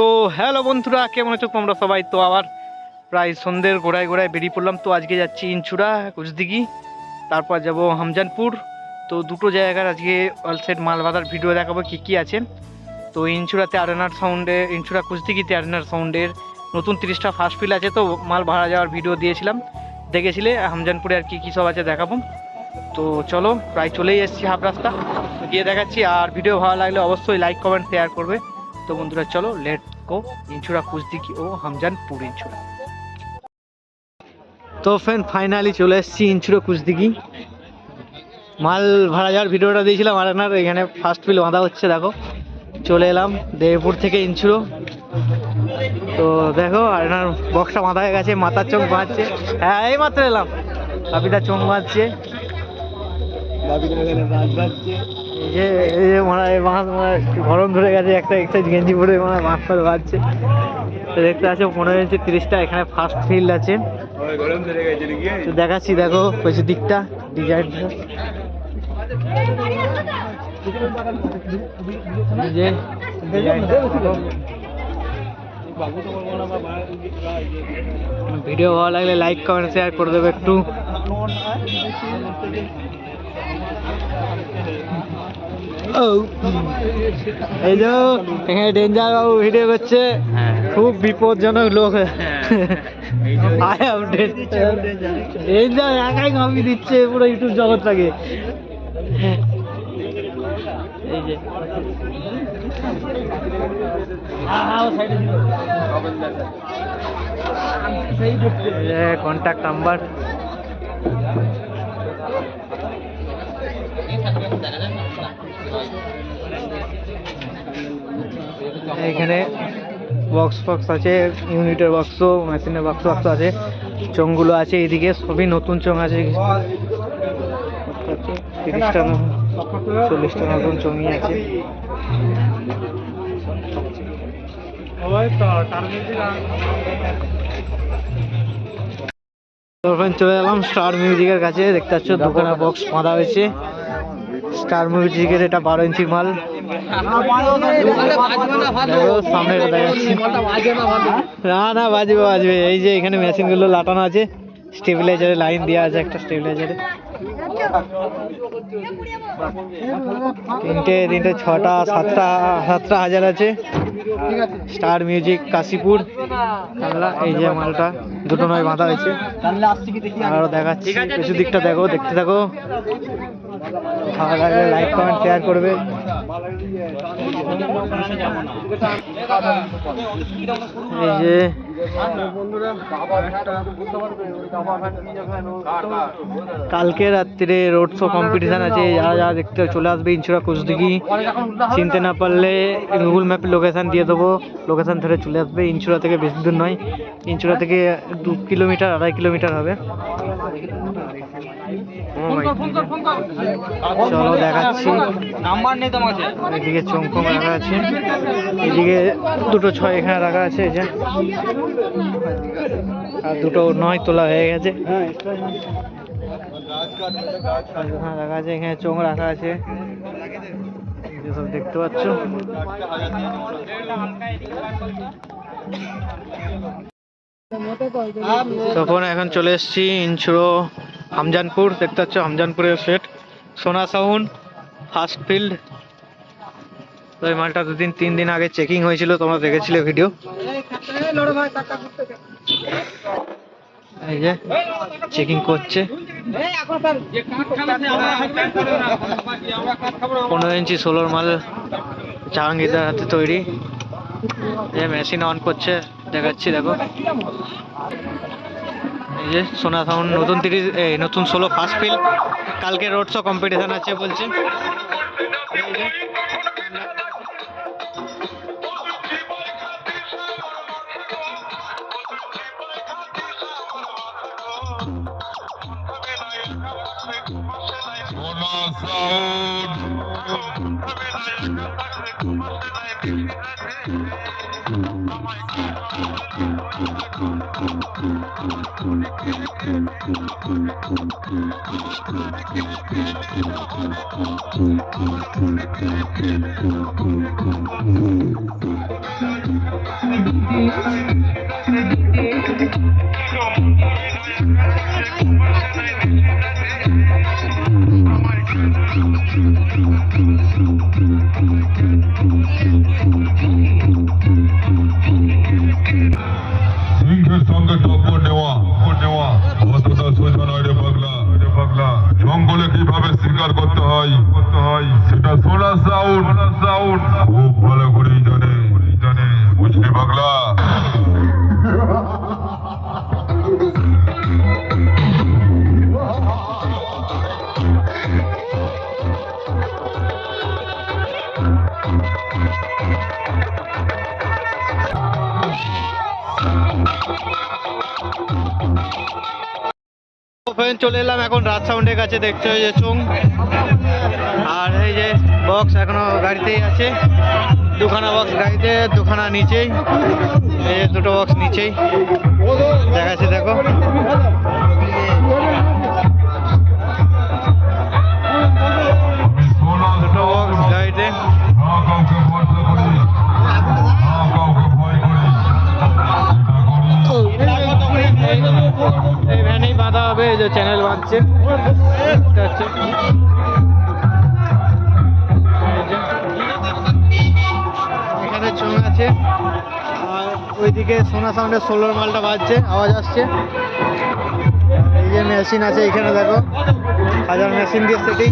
তো হ্যালো বন্ধুরা, কেমন আছো তোমরা সবাই? তো আবার প্রায় সন্ধ্যের গোড়ায় গোড়ায় বেরিয়ে পড়লাম। তো আজকে যাচ্ছি ইনচুরা কুচদিঘি, তারপর যাব হামজানপুর। তো দুটো জায়গার আজকে অলসেট মাল বাঁধার ভিডিও দেখাবো কী কী আছে। তো ইনচুরাতে আরেনার সাউন্ডে ইনচুরা কুচদিঘিতে আরেনার সাউন্ডের নতুন তিরিশটা ফার্স্ট ফিল আছে। তো মাল ভাড়া যাওয়ার ভিডিও দিয়েছিলাম। দেখেছিলে, হামজানপুরে আর কী কী সব আছে দেখাবো। তো চলো, প্রায় চলেই এসেছি হাফ রাস্তা। গিয়ে দেখাচ্ছি। আর ভিডিও ভালো লাগলে অবশ্যই লাইক কমেন্ট শেয়ার করবে। তো বন্ধুরা চলো লেট গো ইনচুরা কুচদিঘি ও হামজান হামজানপুর ইনচুরা তো ফ্রেন্ড ফাইনালি চলে এসেছি ইনচুরা কুচদিঘি মাল ভাড়া যাওয়ার ভিডিওটা দিয়েছিলাম আর আপনার এখানে ফার্স্ট ফিল বাঁধা হচ্ছে দেখো। চলে এলাম দেবপুর থেকে ইনচুরো তো দেখো আর এনার বক্সটা বাঁধা হয়ে গেছে মাথার চোখ বাঁধছে। হ্যাঁ এই মাত্র এলাম। বাপিদার চোখ বাঁধছে। যে মনে হয় বাঁশ গরম ধরে গেছে একটা একটা গেঞ্জি পরে মনে ফাঁস বাঁধছে। তো দেখতে আছে পনেরো ইঞ্চি তিরিশটা এখানে ফার্স্ট ফিল্ড আছে। তো দেখাচ্ছি দেখো পেছু দিকটা ডিজাইনটা যে ভিডিও ভালো লাগলে লাইক কমেন্ট শেয়ার করে দেবে একটু। ও। এই যে এখানে ডেঞ্জার বাবু ভিডিও করছে। খুব বিপজ্জনক লোক। আই ডেঞ্জার একাই কামি দিচ্ছে পুরো ইউটিউব জগৎটাকে। এই যে। কন্ট্যাক্ট নাম্বার এখানে বক্স ফক্স আছে ইউনিটের বক্স মেশিনের বক্স বক্স আছে চোঙগুলো আছে এদিকে, সবই নতুন চোঙ আছে। তিরিশটা চল্লিশটা নতুন চোঙই আছে। চলে এলাম স্টার মিউজিকের কাছে। দেখতে পাচ্ছ, দোকানে বক্স বাঁধা হয়েছে। স্টার মিউজিকের এটা বারো ইঞ্চি মাল। সামনে না না বাজবে বাজবে। এই যে এখানে মেশিনগুলো লাটানো আছে। স্টেবিলাইজারে লাইন দেওয়া আছে একটা স্টেবিলাইজারে তিনটে তিনটে, ছটা, সাতটা সাতটা হাজার আছে। স্টার মিউজিক, কাশীপুর কালনা এই যে মালটা, দুটো নয় বাঁধা হয়েছে। আরও দেখাচ্ছি কিছু দিকটা দেখো, দেখতে থাকো। ভালো লাইক কমেন্ট শেয়ার করবে। এই যে কালকে রাত্রে রোড শো কম্পিটিশন আছে, যারা যারা দেখতে চলে আসবে ইনচুরা কুচদিঘি, চিনতে না পারলে গুগল ম্যাপে লোকেশন দিয়ে দেবো। লোকেশন ধরে চলে আসবে। ইনচুরা থেকে বেশি দূর নয়। ইনচুরা থেকে দু কিলোমিটার, আড়াই কিলোমিটার হবে। চলো দেখাচ্ছি। এদিকে চমকম রাখা আছে। এদিকে দুটো ছয় এখানে রাখা আছে, এই যে। আর দুটো নয় তোলা হয়ে গেছে। রাখা আছে, এখানে চোখ রাখা আছে। দেখতে পাচ্ছ তখন এখন চলে এসেছি ইনচুরো হামজানপুর দেখতে পাচ্ছ হামজানপুরের সেট। সোনা সাউন্ড ফার্স্ট ফিল্ড তো এই মালটা দুদিন, তিন দিন আগে চেকিং হয়েছিল, তোমরা দেখেছিলে ভিডিও এই যে চেকিং করছে। পনেরো ইঞ্চি ষোলোর মাল জাহাঙ্গীরদার হাতে তৈরি। যে মেশিন অন করছে দেখাচ্ছি দেখো। এই যে সোনা সাউন্ড নতুন তিরিশ এই নতুন ষোলো ফার্স্ট ফিল কালকে রোড শো কম্পিটিশন আছে বলছে। Yeah. কীভাবে শিকার করতে হয়? সেটা সোনা সাউন্ড সাউন্ড খুব ভালো করেই জানে জানে। বুঝলি পাগলা? ফ্রেন্ড চলে এলাম এখন রাত সাউন্ডের কাছে, দেখতে যে চুং। আর এই যে বক্স এখনও গাড়িতেই আছে। দুখানা বক্স গাড়িতে, দুখানা নিচেই। এই যে দুটো বক্স নিচেই। দেখাচ্ছে, দেখো। যে চ্যানেল বাঁধছে। এখানে আছে। আর ওইদিকে সোনা সাউন্ডের সোলার মালটা বাজছে, আওয়াজ আসছে। এই যে মেশিন আছে এখানে দেখো। হাজার মেশিন দিয়ে সেটিং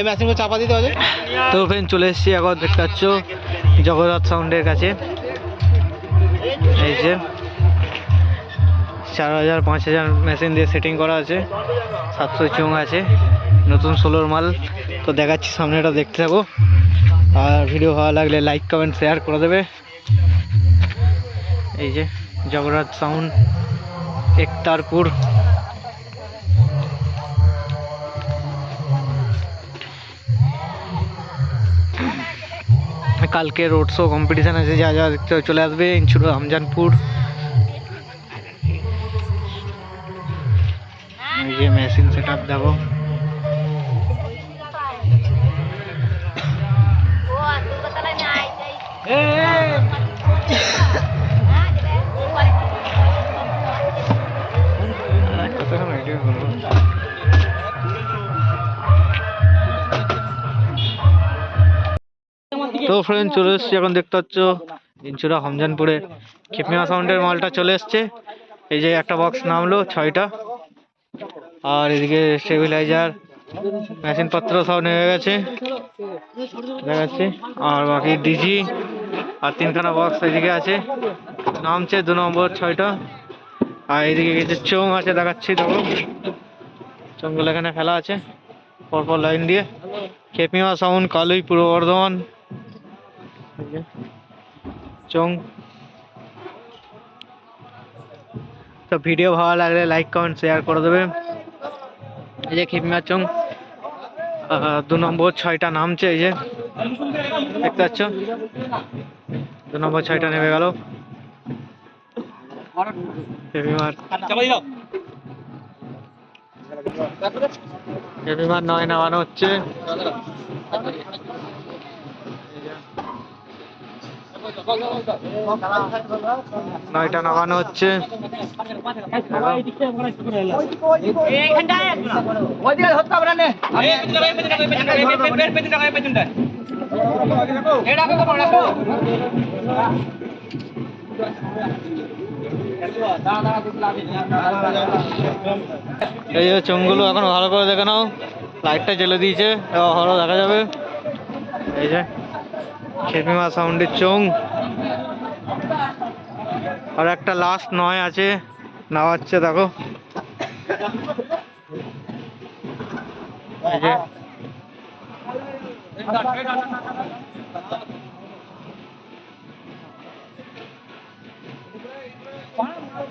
এই মেশিনগুলো চাপা দিতে হবে তো ফ্রেন্ড চলে এসেছি এখন, দেখতে পাচ্ছ, জগন্নাথ সাউন্ডের কাছে। এই যে, চার হাজার, পাঁচ হাজার মেশিন দিয়ে সেটিং করা আছে। সাতশো চোঙ আছে, নতুন ষোলোর মাল। তো দেখাচ্ছি সামনেটা, দেখতে থাকো। আর ভিডিও ভালো লাগলে লাইক কমেন্ট শেয়ার করে দেবে। এই যে, জগন্নাথ সাউন্ড একতারপুর। কালকে রোড শো কম্পিটিশান আছে, যা যা দেখতে চলে আসবে ইনচুর আমজানপুর এই যে মেশিন সেট আপ দেখো ফ্রেন্ড চলে এসছি এখন দেখতে পাচ্ছ ইনচুরা হমজানপুরে খেপিমা সাউন্ডের মালটা চলে এসছে। এই যে একটা বক্স নামলো ছয়টা। আর এদিকে স্টেবিলাইজার মেশিন পত্র সব নেমে গেছে। দেখাচ্ছি আর বাকি ডিজি আর তিনখানা বক্স এদিকে আছে। নামছে দু নম্বর ছয়টা। আর এদিকে কিছু চোঙ আছে দেখাচ্ছি দেখো। চোঙগুলো এখানে ফেলা আছে। পরপর লাইন দিয়ে। খেপিমা সাউন্ড কালুই পূর্ব বর্ধমান। চোং। তো ভিডিও ভালো লাগলে লাইক কমেন্ট শেয়ার করে দেবে। এই যে খেপিমা চোং দু নম্বর ছয়টা নামছে এই যে। দেখতে পাচ্ছ? দু নম্বর ছয়টা নেমে গেল। খেপিমার নয় নামানো হচ্ছে। নয়টা নামানো হচ্ছে। এই যে চোঙগুলো এখন ভালো করে দেখে নাও। লাইটটা জ্বেলে দিয়েছে ভালো দেখা যাবে। এই যে। শেফিমা সাউন্ডের চোং আর একটা লাস্ট নয় আছে। নাওয়াচ্ছে দেখো।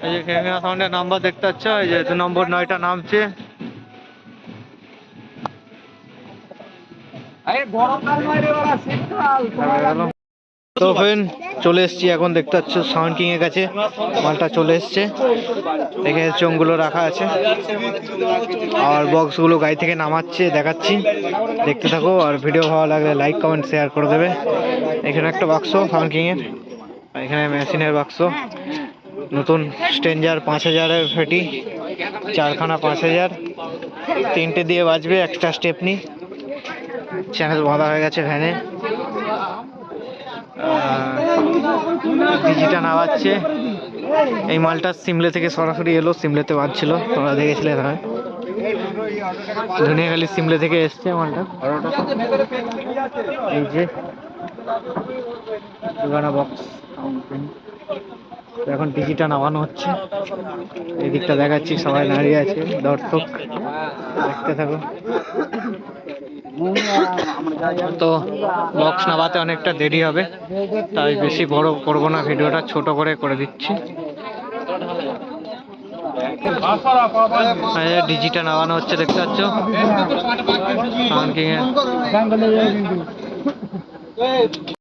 এই যে। খেমিয়া সাউন্ডের নাম্বার দেখতে পাচ্ছ? এই যে দু নম্বর নয়টা নামছে। তো ফ্রেন্ড চলে এসছি এখন দেখতে পাচ্ছ সাউন্ড কিং এর কাছে। মালটা চলে এসছে। এখানে চোঙগুলো রাখা আছে। আর বক্সগুলো গাড়ি থেকে নামাচ্ছে, দেখাচ্ছি। দেখতে থাকো, আর ভিডিও ভালো লাগলে লাইক কমেন্ট শেয়ার করে দেবে। এখানে একটা বাক্স সাউন্ড কিং এর। এখানে মেশিনের বাক্স নতুন স্ট্রেঞ্জার পাঁচ হাজারের ফেটি, চারখানা পাঁচ হাজার। তিনটে দিয়ে বাজবে এক্সট্রা স্টেপনি চ্যানেল বাঁধা হয়ে গেছে ভ্যানে। ডিজিটা নামাচ্ছে। এই মালটা সিমলে থেকে সরাসরি এলো, সিমলেতে বাজছিল। তোমরা দেখেছিলে না ধনিয়াখালি সিমলে থেকে এসছে মালটা। এই যে বক্স এখন ডিজিটা নামানো হচ্ছে। এই দিকটা দেখাচ্ছি, সবাই দাঁড়িয়ে আছে। দর্শক, দেখতে থাকো। তো বক্স নামাতে অনেকটা দেরি হবে, তাই বেশি বড় করব না, ভিডিওটা ছোট করে করে দিচ্ছি। ডিজিটা নামানো হচ্ছে, দেখতে পাচ্ছ?